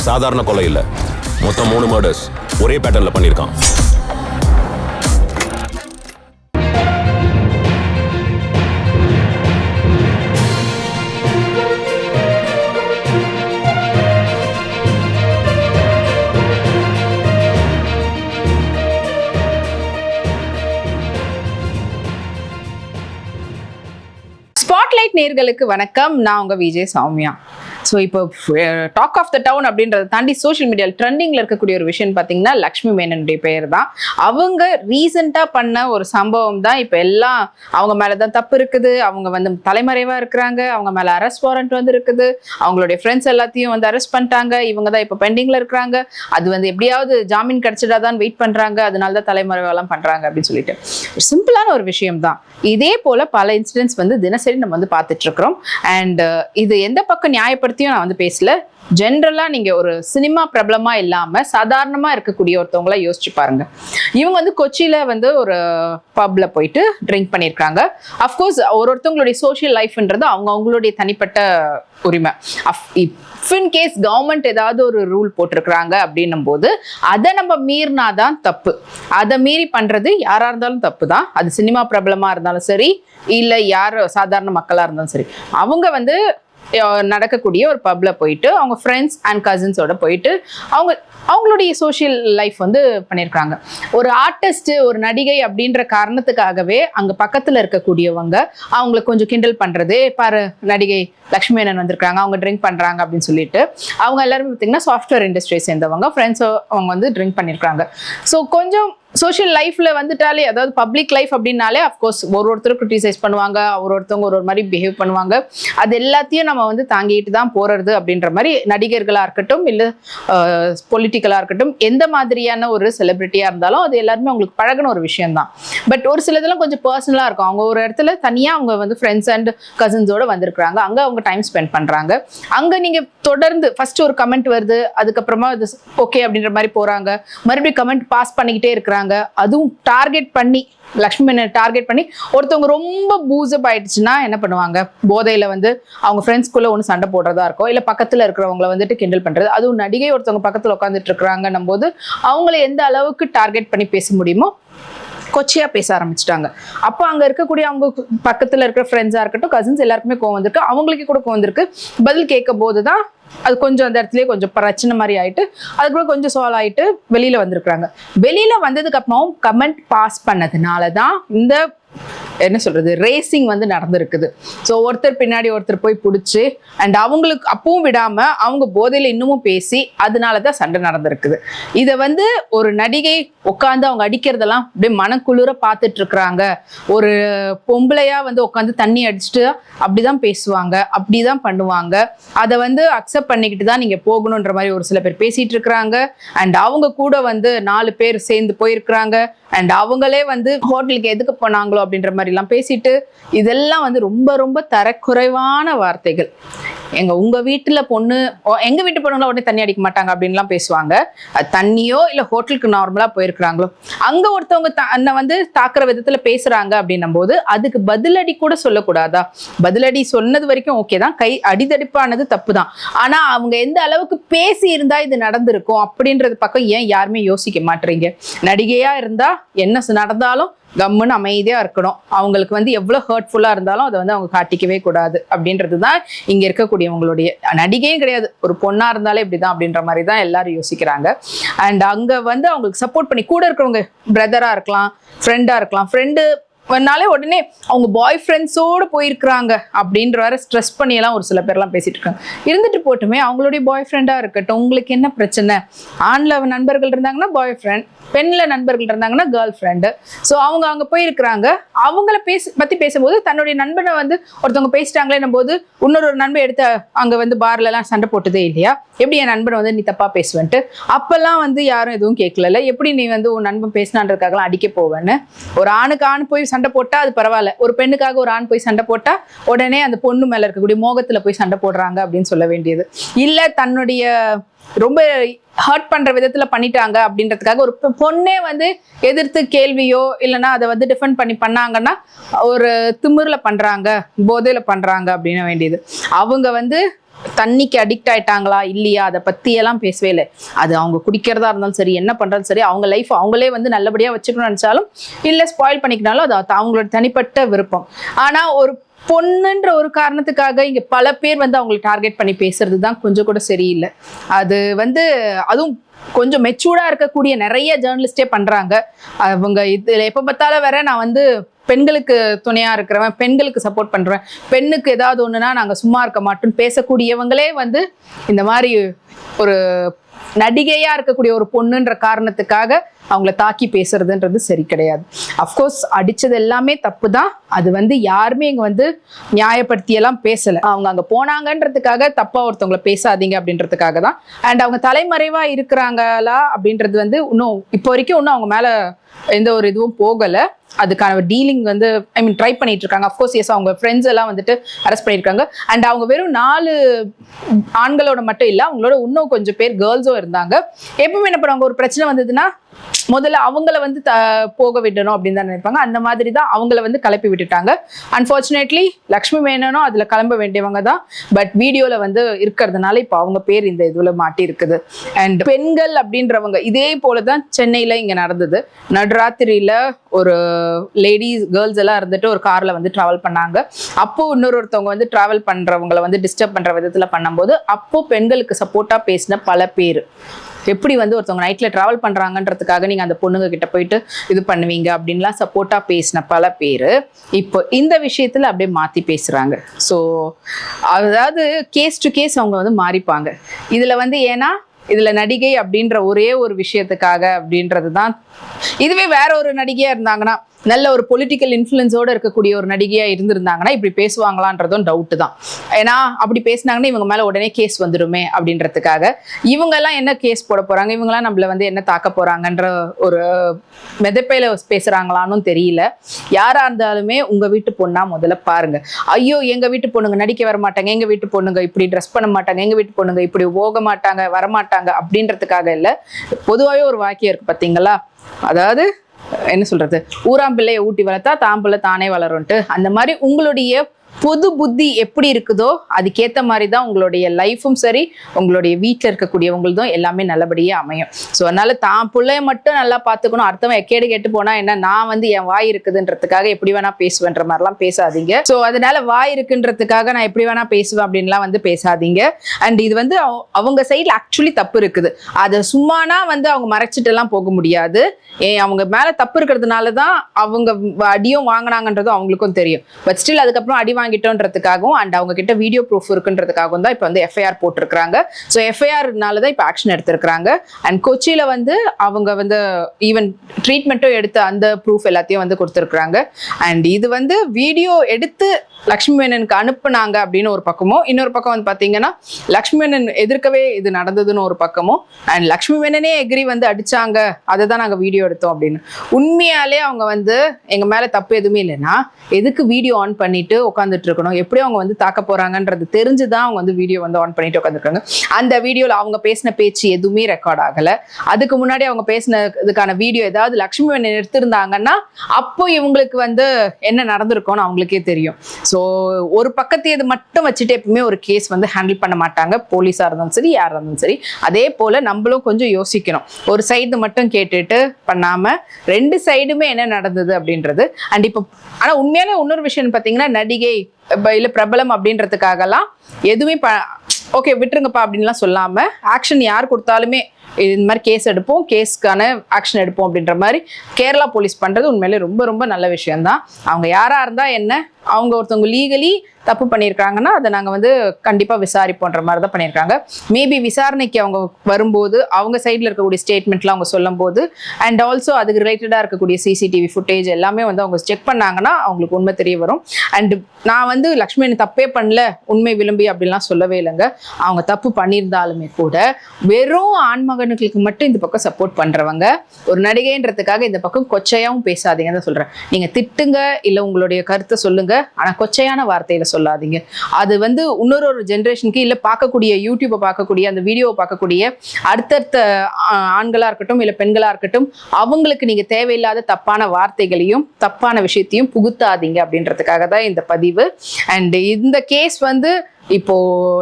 இது சாதாரண கொலை இல்ல. மொத்தம் மூணு மர்டர்ஸ் ஒரே பேட்டர்ல பண்ணியிருக்கான் ஸ்பாட்லைட் நேர்களுக்கு வணக்கம். நான் உங்க விஜய் சௌமியா. ஸோ இப்போ டாக் ஆஃப் த டவுன் அப்படின்றத தாண்டி சோஷியல் மீடியாவில் ட்ரெண்டிங்கில் இருக்கக்கூடிய ஒரு விஷயம் பார்த்தீங்கன்னா லக்ஷ்மி மேனனுடைய பேர் தான். அவங்க ரீசெண்டாக பண்ண ஒரு சம்பவம் தான். இப்போ எல்லாம் அவங்க மேலே தான் தப்பு இருக்குது. அவங்க வந்து தலைமறைவாக இருக்கிறாங்க. அவங்க மேலே அரெஸ்ட் வாரண்ட் வந்து இருக்குது. அவங்களுடைய ஃப்ரெண்ட்ஸ் எல்லாத்தையும் வந்து அரெஸ்ட் பண்ணிட்டாங்க. இவங்க தான் இப்போ பெண்டிங்கில் இருக்கிறாங்க. அது வந்து எப்படியாவது ஜாமீன் கிடைச்சிடாதான் வெயிட் பண்ணுறாங்க அதனால தான் தலைமறைவெல்லாம் பண்ணுறாங்க அப்படின்னு சொல்லிட்டு. சிம்பிளான ஒரு விஷயம் தான். இதே போல் பல இன்சிடென்ட்ஸ் வந்து தினசரி நம்ம வந்து பார்த்துட்ருக்குறோம் அண்ட் eh, இது எந்த பக்கம் பற்றியும் நான் வந்து பேசல. ஜென்ரலாக நீங்க ஒரு சினிமா பிரபலமா இல்லாம சாதாரணமா இருக்கக்கூடிய ஒருத்தவங்கள யோசிச்சு பாருங்க. இவங்க வந்து கொச்சியில வந்து ஒரு பப்ல போயிட்டு ட்ரிங்க் பண்ணியிருக்காங்க அஃப்கோர்ஸ் ஒரு ஒருத்தவங்களுடைய சோஷியல் லைஃப்ன்றது அவங்க அவங்களுடைய தனிப்பட்ட உரிமை. இஃப் இன் கேஸ் கவர்மெண்ட் ஏதாவது ஒரு ரூல் போட்டிருக்கிறாங்க அப்படின்னும் போது அதை நம்ம மீறினா தான் தப்பு. அதை மீறி பண்றது யாராக இருந்தாலும் தப்பு தான் அது சினிமா பிரபலமாக இருந்தாலும் சரி இல்லை யார் சாதாரண மக்களாக இருந்தாலும் சரி. அவங்க வந்து நடக்கக்கூடிய ஒரு பப்ல போயிட்டு அவங்க ஃப்ரெண்ட்ஸ் அண்ட் கசின்ஸோட போயிட்டு அவங்க அவங்களுடைய சோஷியல் லைஃப் வந்து பண்ணியிருக்காங்க ஒரு ஆர்டிஸ்ட் ஒரு நடிகை அப்படின்ற காரணத்துக்காகவே அங்க பக்கத்துல இருக்கக்கூடியவங்க அவங்களை கொஞ்சம் கிண்டல் பண்றது பாரு நடிகை லக்ஷ்மி அண்ணன் வந்திருக்காங்க அவங்க ட்ரிங்க் பண்றாங்க அப்படின்னு சொல்லிட்டு அவங்க எல்லாரும் பார்த்தீங்கன்னா சாஃப்ட்வேர் இண்டஸ்ட்ரியை சேர்ந்தவங்க ஃப்ரெண்ட்ஸோ அவங்க வந்து ட்ரிங்க் பண்ணியிருக்காங்க ஸோ கொஞ்சம் சோஷியல் லைஃப்ல வந்துட்டாலே அதாவது பப்ளிக் லைஃப் அப்படின்னாலே அஃப்கோர்ஸ் ஒரு ஒருத்தர் கிரிட்டிசைஸ் பண்ணுவாங்க ஒரு ஒருத்தவங்க ஒரு ஒரு மாதிரி பிஹேவ் பண்ணுவாங்க. அது எல்லாத்தையும் நம்ம வந்து தாங்கிட்டு தான் போறது அப்படின்ற மாதிரி நடிகர்களாக இருக்கட்டும் இல்லை பொலிட்டிக்கலாக இருக்கட்டும் எந்த மாதிரியான ஒரு செலிபிரிட்டியாக இருந்தாலும் அது எல்லாருமே அவங்களுக்கு பழகின ஒரு விஷயம் தான் பட் ஒரு சிலதெல்லாம் கொஞ்சம் பர்சனலாக இருக்கும். அவங்க ஒரு இடத்துல தனியாக அவங்க வந்து ஃப்ரெண்ட்ஸ் அண்ட் கசின்ஸோட வந்திருக்கிறாங்க. அங்கே அவங்க டைம் ஸ்பெண்ட் பண்ணுறாங்க அங்கே நீங்கள் தொடர்ந்து ஃபர்ஸ்ட் ஒரு கமெண்ட் வருது அதுக்கப்புறமா அது ஓகே அப்படின்ற மாதிரி போகிறாங்க மறுபடியும் கமெண்ட் பாஸ் பண்ணிக்கிட்டே இருக்கிறாங்க. அதுவும் டார்கெட் பண்ணி லக்ஷ்மி டார்கெட் பண்ணி ஒருத்தவங்க ரொம்ப பூசப் ஆயிடுச்சுன்னா என்ன பண்ணுவாங்க? போதையில வந்து அவங்க ஃப்ரெண்ட்ஸ்குள்ள ஒன்று சண்டை போடுறதா இருக்கும் இல்லை பக்கத்தில் இருக்கிறவங்கள வந்துட்டு கிண்டல் பண்ணுறது அதுவும் நடிகை ஒருத்தவங்க பக்கத்தில் உட்காந்துட்டு இருக்கிறாங்கன்னும் போது அவங்கள எந்த அளவுக்கு டார்கெட் பண்ணி பேச முடியுமோ கொச்சையாக பேச ஆரம்பிச்சிட்டாங்க. அப்போ அங்கே இருக்கக்கூடிய அவங்க பக்கத்தில் இருக்கிற ஃப்ரெண்ட்ஸாக இருக்கட்டும் கசின்ஸ் எல்லாருக்குமே கோவம் வந்திருக்கு. அவங்களுக்கு கூட கோவம் வந்திருக்கு. பதில் கேட்க போது தான் அது கொஞ்சம் அந்த இடத்துலயே கொஞ்சம் பிரச்சனை மாதிரி ஆயிட்டு அதுக்கப்புறம் கொஞ்சம் சால்வ் ஆயிட்டு வெளியில வந்திருக்கிறாங்க. வெளியில வந்ததுக்கு அப்புறம் கமெண்ட் பாஸ் பண்ணதுனால தான் இந்த என்ன சொல்கிறது ரேசிங் வந்து நடந்திருக்குது. ஸோ ஒருத்தர் பின்னாடி ஒருத்தர் போய் பிடிச்சி அண்ட் அவங்களுக்கு அப்பவும் விடாமல் அவங்க போதையில் இன்னமும் பேசி அதனால தான் சண்டை நடந்திருக்குது. இதை வந்து ஒரு நடிகை உட்காந்து அவங்க அடிக்கிறதெல்லாம் அப்படியே மனக்குளிர பார்த்துட்டு இருக்கிறாங்க ஒரு பொம்பளையாக வந்து உட்காந்து தண்ணி அடிச்சுட்டு அப்படிதான் பேசுவாங்க அப்படிதான் பண்ணுவாங்க. அதை வந்து அக்செப்ட் பண்ணிக்கிட்டு தான் நீங்கள் போகணுன்ற மாதிரி ஒரு சில பேர் பேசிகிட்டு இருக்கிறாங்க அண்ட் அவங்க கூட வந்து நாலு பேர் சேர்ந்து போயிருக்கிறாங்க. அண்ட் அவங்களே வந்து ஹோட்டலுக்கு எதுக்கு போனாங்களோ அப்படின்ற மாதிரிலாம் பேசிட்டு இதெல்லாம் வந்து ரொம்ப ரொம்ப தரக்குறைவான வார்த்தைகள். எங்க உங்க வீட்டுல பொண்ணு ஓ, எங்க வீட்டு பொண்ணுங்களா உடனே தண்ணி அடிக்க மாட்டாங்க அப்படின்லாம் பேசுவாங்க. அது தண்ணியோ இல்ல ஹோட்டலுக்கு நார்மலா போயிருக்கிறாங்களோ. அங்க ஒருத்தவங்க தன்னை வந்து தாக்குற விதத்துல பேசுறாங்க அப்படின்னும் போது அதுக்கு பதிலடி கூட சொல்லக்கூடாதா? பதிலடி சொன்னது வரைக்கும் ஓகே தான். கை அடிதடிப்பானது தப்பு தான் ஆனா அவங்க எந்த அளவுக்கு பேசி இருந்தா இது நடந்திருக்கும் அப்படின்றது பக்கம் ஏன் யாருமே யோசிக்க மாட்டீங்க நடிகையா இருந்தா என்ன நடந்தாலும் கம்முன்னு அமைதியாக இருக்கணும். அவங்களுக்கு வந்து எவ்வளோ ஹர்ட்ஃபுல்லாக இருந்தாலும் அதை வந்து அவங்க காட்டிக்கவே கூடாது அப்படின்றது தான் இங்கே இருக்கக்கூடியவங்களுடைய நடிகையும் கிடையாது. ஒரு பொண்ணாக இருந்தாலே இப்படி தான் அப்படின்ற மாதிரி தான் எல்லாரும் யோசிக்கிறாங்க. அண்ட் அங்கே வந்து அவங்களுக்கு சப்போர்ட் பண்ணி கூட இருக்கிறவங்க பிரதராக இருக்கலாம் ஃப்ரெண்டாக இருக்கலாம் ஃப்ரெண்டு நாளே உடனே அவங்க பாய் ஃப்ரெண்ட்ஸோடு போயிருக்கிறாங்க அப்படின்ற வர ஸ்ட்ரெஸ் பண்ணியெல்லாம் ஒரு சில பேர்லாம் பேசிட்டு இருக்காங்க. இருந்துட்டு போட்டுமே அவங்களுடைய பாய் ஃப்ரெண்டாக இருக்கட்டும் உங்களுக்கு என்ன பிரச்சனை? ஆணில் நண்பர்கள் இருந்தாங்கன்னா பாய் ஃப்ரெண்ட் பெண்ணில் நண்பர்கள் இருந்தாங்கன்னா கேர்ள் ஃப்ரெண்டு ஸோ அவங்க அங்கே போயிருக்கிறாங்க. அவங்கள பேச பற்றி பேசும்போது தன்னுடைய நண்பனை வந்து ஒருத்தவங்க பேசிட்டாங்களேன்னும் போது இன்னொரு ஒரு நண்பன் எடுத்து அங்கே வந்து பார்லலாம் சண்டை போட்டதே இல்லையா? எப்படி என் நண்பனை வந்து நீ தப்பாக பேசுவேன்ட்டு? அப்போல்லாம் வந்து யாரும் எதுவும் கேட்கல எப்படி நீ வந்து உன் நண்பன் பேசினான்றதுக்காகலாம் அடிக்க போவேன்னு? ஒரு ஆணுக்கு ஆண் போய் சண்டை சண்டை போட்டால் அது பரவாயில்ல. ஒரு பெண்ணுக்காக ஒரு ஆண் போய் சண்டை போட்டால் உடனே அந்த பொண்ணு மேலே இருக்கக்கூடிய மோகத்தில் போய் சண்டை போடுறாங்க அப்படின்னு சொல்ல வேண்டியது. இல்லை தன்னுடைய ரொம்ப ஹர்ட் பண்ற விதத்துல பண்ணிட்டாங்க அப்படின்றதுக்காக ஒரு பொண்ணே வந்து எதிர்த்து கேள்வியோ இல்லைன்னா அதை வந்து டிஃபெண்ட் பண்ணி பண்ணாங்கன்னா ஒரு திமிரில் பண்றாங்க போதையில பண்றாங்க அப்படின்னு வேண்டியது. அவங்க வந்து தண்ணிக்கு அடிக்ட் ஆயிட்டாங்களா இல்லையா? அதை பத்தி எல்லாம் பேசவே இல்லை. அது அவங்க குடிக்கிறதா இருந்தாலும் சரி என்ன பண்றது சரி அவங்க லைஃப் அவங்களே வந்து நல்லபடியா வச்சுக்கணும்னு நினைச்சாலும் இல்ல ஸ்பாயில் பண்ணிக்கினாலும் அது அது அவங்களோட தனிப்பட்ட விருப்பம். ஆனா ஒரு பொண்ணுன்ற ஒரு காரணத்துக்காக இங்க பல பேர் வந்து அவங்களை டார்கெட் பண்ணி பேசுறது தான் கொஞ்சம் கூட சரியில்லை. அது வந்து அதுவும் கொஞ்சம் மெச்சூர்டா இருக்கக்கூடிய நிறைய ஜேர்னலிஸ்டே பண்றாங்க. அவங்க இதுல எப்ப பார்த்தாலும் வேற நான் வந்து பெண்களுக்கு துணையாக இருக்கிறவன் பெண்களுக்கு சப்போர்ட் பண்ணுறேன் பெண்ணுக்கு ஏதாவது ஒன்றுனா நாங்கள் சும்மா இருக்க மாட்டோம் பேசக்கூடியவங்களே வந்து இந்த மாதிரி ஒரு நடிகையாக இருக்கக்கூடிய ஒரு பொண்ணுன்ற காரணத்துக்காக அவங்கள தாக்கி பேசுறதுன்றது சரி கிடையாது. அஃப்கோர்ஸ் அடித்தது எல்லாமே தப்பு தான் அது வந்து யாருமே இங்கே வந்து நியாயப்படுத்தியெல்லாம் பேசலை. அவங்க அங்கே போனாங்கன்றதுக்காக தப்பாக ஒருத்தவங்கள பேசாதீங்க அப்படின்றதுக்காக தான் அண்ட் அவங்க தலைமறைவாக இருக்கிறாங்களா அப்படின்றது வந்து இன்னும் இப்போ வரைக்கும் இன்னும் அவங்க மேலே எந்த ஒரு இதுவும் போகல. அதுக்கான டீலிங் வந்து ஐ மீன் ட்ரை பண்ணிட்டு இருக்காங்க. அஃப்கோர்ஸ் எஸ் அவங்க ஃப்ரெண்ட்ஸ் எல்லாம் வந்துட்டு அரெஸ்ட் பண்ணியிருக்காங்க. அண்ட் அவங்க வெறும் நாலு ஆண்களோட மட்டும் இல்லை அவங்களோட இன்னும் கொஞ்சம் பேர் கேர்ள்ஸும் இருந்தாங்க. எப்பவுமே என்ன பண்ணுவாங்க? ஒரு பிரச்சனை வந்ததுன்னா முதல்ல அவங்கள வந்து த போக விடணும் அப்படின்னு தான் நினைப்பாங்க. அந்த மாதிரி தான் அவங்கள வந்து கிளப்பி விட்டுட்டாங்க. அன்ஃபார்ச்சுனேட்லி லக்ஷ்மி மேனனும் அதில் கிளம்ப வேண்டியவங்க தான். பட் வீடியோவில் வந்து இருக்கிறதுனால இப்போ அவங்க பேர் இந்த இதில் மாட்டி இருக்குது அண்ட் பெண்கள் அப்படின்றவங்க இதே போல தான் சென்னையில் இங்கே நடந்தது. நடுராத்திரியில் ஒரு லேடிஸ் கேர்ள்ஸ் எல்லாம் இருந்துட்டு ஒரு காரில் வந்து ட்ராவல் பண்ணாங்க. அப்போ இன்னொரு ஒருத்தவங்க வந்து ட்ராவல் பண்ணுறவங்களை வந்து டிஸ்டர்ப் பண்ணுற விதத்தில் பண்ணும்போது அப்போ பெண்களுக்கு சப்போர்ட்டாக பேசின பல பேர். எப்படி வந்து ஒருத்தவங்க நைட்ல டிராவல் பண்றாங்கன்றதுக்காக நீங்க அந்த பொண்ணுங்க கிட்ட போயிட்டு இது பண்ணுவீங்க அப்படின்லாம் சப்போர்ட்டா பேசின பல பேர். இப்போ இந்த விஷயத்துல அப்படியே மாத்தி பேசுறாங்க. ஸோ அதாவது கேஸ் டு கேஸ் அவங்க வந்து மாறிப்பாங்க. இதுல வந்து ஏன்னா இதுல நடிகை அப்படின்ற ஒரே ஒரு விஷயத்துக்காக அப்படின்றது தான் இதுவே வேற ஒரு நடிகையா இருந்தாங்கன்னா நல்ல ஒரு பொலிட்டிக்கல் இன்ஃப்ளூயன்ஸோட இருக்கக்கூடிய ஒரு நடிகையா இருந்திருந்தாங்கன்னா இப்படி பேசுவாங்களான்றதும் டவுட் தான். ஏன்னா அப்படி பேசினாங்கன்னா இவங்க மேல உடனே கேஸ் வந்துடுமே அப்படின்றதுக்காக. இவங்க எல்லாம் என்ன கேஸ் போட போறாங்க? இவங்கெல்லாம் நம்மள வந்து என்ன தாக்க போறாங்கன்ற ஒரு மெதப்பையில பேசுறாங்களான்னு தெரியல. யாரா இருந்தாலுமே உங்க வீட்டு பொண்ணா முதல்ல பாருங்க. ஐயோ எங்க வீட்டு பொண்ணுங்க நடிக்க வர மாட்டாங்க எங்க வீட்டு பொண்ணுங்க இப்படி ட்ரெஸ் பண்ண மாட்டாங்க எங்க வீட்டு பொண்ணுங்க இப்படி போக மாட்டாங்க வரமாட்டாங்க அப்படின்றதுக்காக இல்ல. பொதுவாகவே ஒரு வாக்கியம் இருக்கு பாத்தீங்களா? அதாவது என்ன சொல்றது? ஊராம்பிள்ளையை ஊட்டி வளர்த்தா தாம்பிள்ளை தானே வளரும்ட்டு அந்த மாதிரி உங்களுடைய பொது புத்தி எப்படி இருக்குதோ அதுக்கேற்ற மாதிரி தான் உங்களுடைய லைஃபும் சரி உங்களுடைய வீட்டில் இருக்கக்கூடியவங்களுதும் எல்லாமே நல்லபடியாக அமையும். ஸோ அதனால தான் பிள்ளைய மட்டும் நல்லா பார்த்துக்கணும். அடுத்தவன் எக்கேடு கேட்டு போனா என்ன? நான் வந்து என் வாய் இருக்குதுன்றதுக்காக எப்படி வேணா பேசுவேன்ற மாதிரிலாம் பேசாதீங்க. ஸோ அதனால வாய் இருக்குன்றதுக்காக நான் எப்படி வேணா பேசுவேன் அப்படின்லாம் வந்து பேசாதீங்க. அண்ட் இது வந்து அவங்க சைடில் ஆக்சுவலி தப்பு இருக்குது. அதை சும்மானா வந்து அவங்க மறைச்சிட்டு எல்லாம் போக முடியாது. ஏன் அவங்க மேல தப்பு இருக்கிறதுனால தான் அவங்க அடியும் வாங்கினாங்கன்றதும் அவங்களுக்கும் தெரியும். பட் ஸ்டில் அதுக்கப்புறம் அடி வாங்கிட்டோன்றதுக்காகவும் அண்ட் அவங்க கிட்ட வீடியோ ப்ரூஃப் இருக்குன்றதுக்காகவும் தான் இப்போ வந்து எஃப்ஐஆர் போட்டிருக்காங்க ஸோ எஃப்ஐஆர்னால தான் இப்போ ஆக்ஷன் எடுத்திருக்காங்க அண்ட் கொச்சியில் வந்து அவங்க வந்து ஈவன் ட்ரீட்மெண்ட்டும் எடுத்து அந்த ப்ரூஃப் எல்லாத்தையும் வந்து கொடுத்துருக்குறாங்க. அண்ட் இது வந்து வீடியோ எடுத்து லக்ஷ்மி மேனனுக்கு அனுப்புனாங்க அப்படின்னு ஒரு பக்கமும் இன்னொரு பக்கம் வந்து பார்த்தீங்கன்னா லக்ஷ்மி மேனன் எதிர்க்கவே இது நடந்ததுன்னு ஒரு பக்கமும் அண்ட் லக்ஷ்மி மேனனே எகிரி வந்து அடிச்சாங்க அதை தான் நாங்கள் வீடியோ எடுத்தோம் அப்படின்னு. உண்மையாலே அவங்க வந்து எங்க மேல தப்பு எதுவுமே இல்லைன்னா எதுக்கு வீடியோ ஆன் பண்ணிட்டு உட்காந்து உட்காந்துட்டு இருக்கணும் எப்படி அவங்க வந்து தாக்க போறாங்கன்றது தெரிஞ்சுதான் அவங்க வந்து வீடியோ வந்து ஆன் பண்ணிட்டு உட்காந்துருக்காங்க அந்த வீடியோல அவங்க பேசின பேச்சு எதுவுமே ரெக்கார்ட் ஆகல. அதுக்கு முன்னாடி அவங்க பேசின இதுக்கான வீடியோ ஏதாவது லக்ஷ்மி மேனன் எடுத்திருந்தாங்கன்னா அப்போ இவங்களுக்கு வந்து என்ன நடந்திருக்கும்னு அவங்களுக்கே தெரியும். ஸோ ஒரு பக்கத்தை இது மட்டும் வச்சுட்டு எப்பவுமே ஒரு கேஸ் வந்து ஹேண்டில் பண்ண மாட்டாங்க. போலீஸாக இருந்தாலும் சரி யாராக இருந்தாலும் சரி. அதே போல் நம்மளும் கொஞ்சம் யோசிக்கணும். ஒரு சைடு மட்டும் கேட்டுட்டு பண்ணாம ரெண்டு சைடுமே என்ன நடந்தது அப்படின்றது. அண்ட் இப்போ ஆனால் உண்மையான இன்னொரு விஷயம் பார்த்தீங்கன்னா நடிகை இல்ல பிரபலம் அப்படின்றதுக்காகலாம் எதுவுமே ப ஓகே விட்டுருங்கப்பா அப்படின்லாம் சொல்லாம ஆக்ஷன் யார் கொடுத்தாலுமே இந்த மாதிரி கேஸ் எடுப்போம் கேஸ்க்கான ஆக்ஷன் எடுப்போம் அப்படின்ற மாதிரி கேரளா போலீஸ் பண்றது உண்மையிலே ரொம்ப ரொம்ப நல்ல விஷயம்தான். அவங்க யாரா இருந்தா என்ன? அவங்க ஒருத்தவங்க லீகலி தப்பு பண்ணியிருக்காங்கன்னா அதை நாங்கள் வந்து கண்டிப்பாக விசாரிப்போன்ற மாதிரி தான் பண்ணியிருக்காங்க மேபி விசாரணைக்கு அவங்க வரும்போது அவங்க சைடில் இருக்கக்கூடிய ஸ்டேட்மெண்ட்லாம் அவங்க சொல்லும்போது அண்ட் ஆல்சோ அதுக்கு ரிலேட்டடாக இருக்கக்கூடிய சிசிடிவி ஃபுட்டேஜ் எல்லாமே வந்து அவங்க செக் பண்ணாங்கன்னா அவங்களுக்கு உண்மை தெரிய வரும். அண்ட் நான் வந்து லக்ஷ்மி தப்பே பண்ணல உண்மை விளம்பி அப்படிலாம் சொல்லவே இல்லைங்க. அவங்க தப்பு பண்ணியிருந்தாலுமே கூட வெறும் ஆண்மகனுக்கு மட்டும் இந்த பக்கம் சப்போர்ட் பண்ணுறவங்க ஒரு நடிகைன்றதுக்காக இந்த பக்கம் கொச்சையாகவும் பேசாதீங்க தான் சொல்கிறேன் நீங்கள் திட்டுங்க இல்லை உங்களுடைய கருத்தை சொல்லுங்கள் ஆனால் கொச்சையான வார்த்தையில் சொல்லாதீங்க. அது வந்து இன்னொரு ஒரு ஜென்ரேஷனுக்கு இல்லை பார்க்கக்கூடிய யூடியூப்பை பார்க்கக்கூடிய அந்த வீடியோவை பார்க்கக்கூடிய அடுத்தடுத்த ஆண்களாக இருக்கட்டும் இல்லை பெண்களாக இருக்கட்டும் அவங்களுக்கு நீங்கள் தேவையில்லாத தப்பான வார்த்தைகளையும் தப்பான விஷயத்தையும் புகுத்தாதீங்க அப்படின்றதுக்காக தான் இந்த பதிவு. அண்ட் இந்த கேஸ் வந்து இப்போ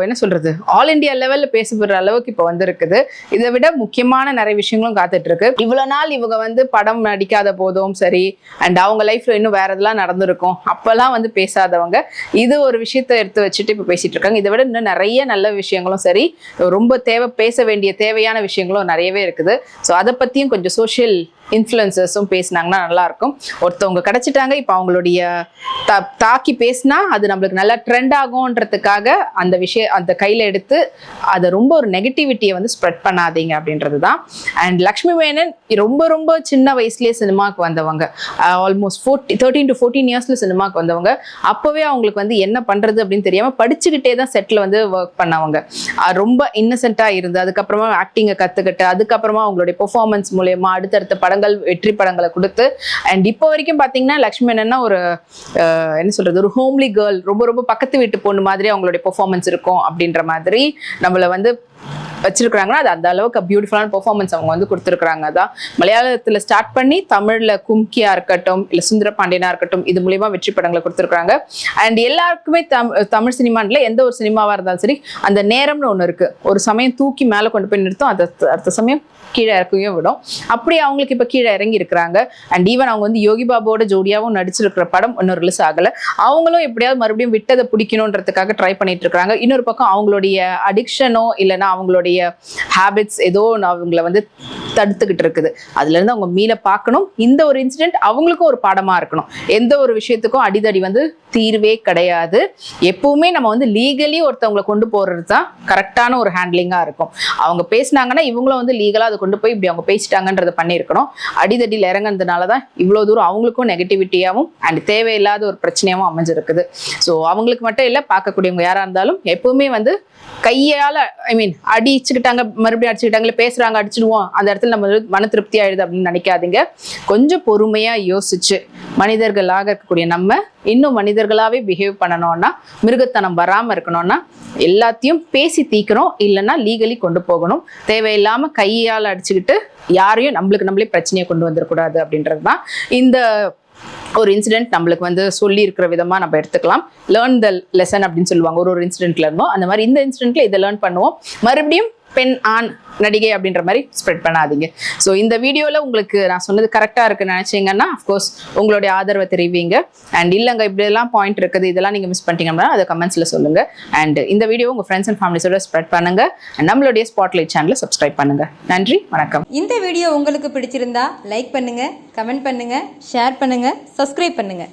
என்ன சொல்றது? ஆல் இந்தியா லெவல்ல பேசப்படுற அளவுக்கு இப்போ வந்திருக்குது. இதை விட முக்கியமான நிறைய விஷயங்களும் காத்துட்டு இருக்கு இவ்வளவு நாள் இவங்க வந்து படம் நடிக்காத போதும் சரி அண்ட் அவங்க லைஃப்ல இன்னும் வேற இதெல்லாம் நடந்திருக்கும். அப்பெல்லாம் வந்து பேசாதவங்க. இது ஒரு விஷயத்த எடுத்து வச்சுட்டு இப்போ பேசிட்டு இருக்காங்க. இதை விட இன்னும் நிறைய நல்ல விஷயங்களும் சரி ரொம்ப தேவை பேச வேண்டிய தேவையான விஷயங்களும் நிறையவே இருக்குது. ஸோ அதை பத்தியும் கொஞ்சம் சோஷியல் இன்ஃப்ளூயன்சர்ஸும் பேசினாங்கன்னா நல்லா இருக்கும் ஒருத்தவங்க கிடைச்சிட்டாங்க இப்போ அவங்களுடைய தா தாக்கி பேசினா அது நம்மளுக்கு நல்லா ட்ரெண்ட் ஆகும்ன்றதுக்காக அந்த விஷயம் அந்த கையில் எடுத்து அதை ரொம்ப ஒரு நெகட்டிவிட்டியை வந்து ஸ்ப்ரெட் பண்ணாதீங்க அப்படின்றது தான். அண்ட் லக்ஷ்மி மேனன் ரொம்ப ரொம்ப சின்ன வயசுலேயே சினிமாவுக்கு வந்தவங்க. Almost forty thirteen to fourteen இயர்ஸில் சினிமாவுக்கு வந்தவங்க. அப்போவே அவங்களுக்கு வந்து என்ன பண்ணுறது அப்படின்னு தெரியாமல் படிச்சுக்கிட்டே தான் செட்டில் வந்து ஒர்க் பண்ணவங்க. ரொம்ப இன்னசென்ட்டாக இருந்து அதுக்கப்புறமா ஆக்டிங்கை கற்றுக்கிட்டு அதுக்கப்புறமா அவங்களுடைய பெர்ஃபார்மன்ஸ் மூலயமா அடுத்தடுத்த படங்கள் வெற்றி படங்களை கொடுத்து அண்ட் இப்போ வரைக்கும் பார்த்தீங்கன்னா லக்ஷ்மி என்னன்னா ஒரு என்ன சொல்றது ஒரு ஹோம்லி கேர்ள் ரொம்ப ரொம்ப பக்கத்து வீட்டு பொண்ணு மாதிரி அவங்களுடைய பெர்ஃபார்மன்ஸ் இருக்கும் அப்படின்ற மாதிரி நம்மளை வந்து வச்சிருக்கிறாங்கன்னா அது அந்த அளவுக்கு பியூட்டிஃபுல்லான பெர்ஃபார்மன்ஸ் அவங்க வந்து கொடுத்துருக்குறாங்க. தான் மலையாளத்தில் ஸ்டார்ட் பண்ணி தமிழில் கும்கியா இருக்கட்டும் இல்லை சுந்தர பாண்டியனா இருக்கட்டும் இது மூலியமா வெற்றி படங்களை கொடுத்துருக்காங்க அண்ட் எல்லாருக்குமே தம் தமிழ் சினிமான்ல எந்த ஒரு சினிமாவாக இருந்தாலும் சரி அந்த நேரம்னு ஒன்று இருக்கு. ஒரு சமயம் தூக்கி மேலே கொண்டு போய் நிறுத்தும் அது அடுத்த சமயம் கீழே இறக்கையும் விடும். அப்படி அவங்களுக்கு இப்போ கீழே இறங்கி இருக்கிறாங்க அண்ட் ஈவன் அவங்க வந்து யோகி பாபுவோட ஜோடியாகவும் நடிச்சிருக்கிற படம் இன்னும் ரிலீஸ் ஆகலை. அவங்களும் எப்படியாவது மறுபடியும் விட்டதை பிடிக்கணுன்றதுக்காக ட்ரை பண்ணிட்டு இருக்காங்க. இன்னொரு பக்கம் அவங்களுடைய அடிக்ஷனோ இல்லைன்னா அவங்களுடைய ஹேபிட்ஸ் ஏதோ அவங்கள வந்து தடுத்துக்கிட்டு இருக்குது. அதுல இருந்து அவங்க மீள பார்க்கணும். இந்த ஒரு இன்சிடென்ட் அவங்களுக்கும் ஒரு பாடமா இருக்கணும். எந்த ஒரு விஷயத்துக்கும் அடிதடி வந்து தீர்வே கிடையாது. எப்பவுமே நம்ம வந்து லீகலி ஒருத்தவங்களை கொண்டு போறது தான் கரெக்டான ஒரு ஹேண்ட்லிங்கா இருக்கும். அவங்க பேசினாங்கன்னா இவங்களும் வந்து லீகலா அதை கொண்டு போய் இப்படி அவங்க பேசிட்டாங்கன்றதை பண்ணியிருக்கணும். அடிதடியில் இறங்கினதுனால தான் இவ்வளோ தூரம் அவங்களுக்கும் நெகட்டிவிட்டியாகவும் அண்ட் தேவையில்லாத ஒரு பிரச்சனையாகவும் அமைஞ்சிருக்குது. ஸோ அவங்களுக்கு மட்டும் இல்லை பார்க்கக்கூடியவங்க யாராக இருந்தாலும் எப்பவுமே வந்து கையால ஐ மீன் அடிச்சுக்கிட்டாங்க மறுபடியும் அடிச்சுக்கிட்டாங்களே பேசுறாங்க அடிச்சிடுவோம் அந்த இடத்துல நம்ம மன திருப்தி ஆயிடுது அப்படின்னு நினைக்காதீங்க. கொஞ்சம் பொறுமையா யோசிச்சு மனிதர்களாக இருக்கக்கூடிய நம்ம இன்னும் மனிதர்களாகவே பிஹேவ் பண்ணணும்னா மிருகத்தனம் வராமல் இருக்கணும்னா எல்லாத்தையும் பேசி தீக்கணும் இல்லைன்னா லீகலி கொண்டு போகணும். தேவையில்லாமல் கையால் அடிச்சுக்கிட்டு யாரையும் நம்மளுக்கு நம்மளே பிரச்சனையை கொண்டு வந்துடக்கூடாது அப்படின்றது தான் இந்த ஒரு இன்சிடென்ட் நம்மளுக்கு வந்து சொல்லி இருக்கிற விதமா நம்ம எடுத்துக்கலாம். லேர்ன் த லெசன் அப்படின்னு சொல்லுவாங்க. ஒரு ஒரு இன்சிடென்ட்ல இருந்தோம். அந்த மாதிரி இந்த இன்சிடென்ட்ல இதை லேர்ன் பண்ணுவோம். மறுபடியும் பெண் ஆண் நடிகை அப்படின்ற மாதிரி ஸ்ப்ரெட் பண்ணாதீங்க. ஸோ இந்த வீடியோவில் உங்களுக்கு நான் சொன்னது கரெக்டாக இருக்குன்னு நினச்சிங்கன்னா அஃப்கோர்ஸ் உங்களுடைய ஆதரவை தெரிவிங்க. அண்ட் இல்லைங்க இப்படியெல்லாம் பாயிண்ட் இருக்குது இதெல்லாம் நீங்கள் மிஸ் பண்ணிட்டீங்கன்னா அதை கமெண்ட்ஸில் சொல்லுங்கள் அண்ட் இந்த வீடியோ உங்கள் ஃப்ரெண்ட்ஸ் அண்ட் ஃபேமிலிஸோட ஸ்ப்ரெட் பண்ணுங்க. And நம்மளுடைய ஸ்பாட்லைட் சேனலை சப்ஸ்கிரைப் பண்ணுங்கள் நன்றி வணக்கம். இந்த வீடியோ உங்களுக்கு பிடிச்சிருந்தா லைக் பண்ணுங்கள் கமெண்ட் பண்ணுங்கள் ஷேர் பண்ணுங்கள் சப்ஸ்கிரைப் பண்ணுங்கள்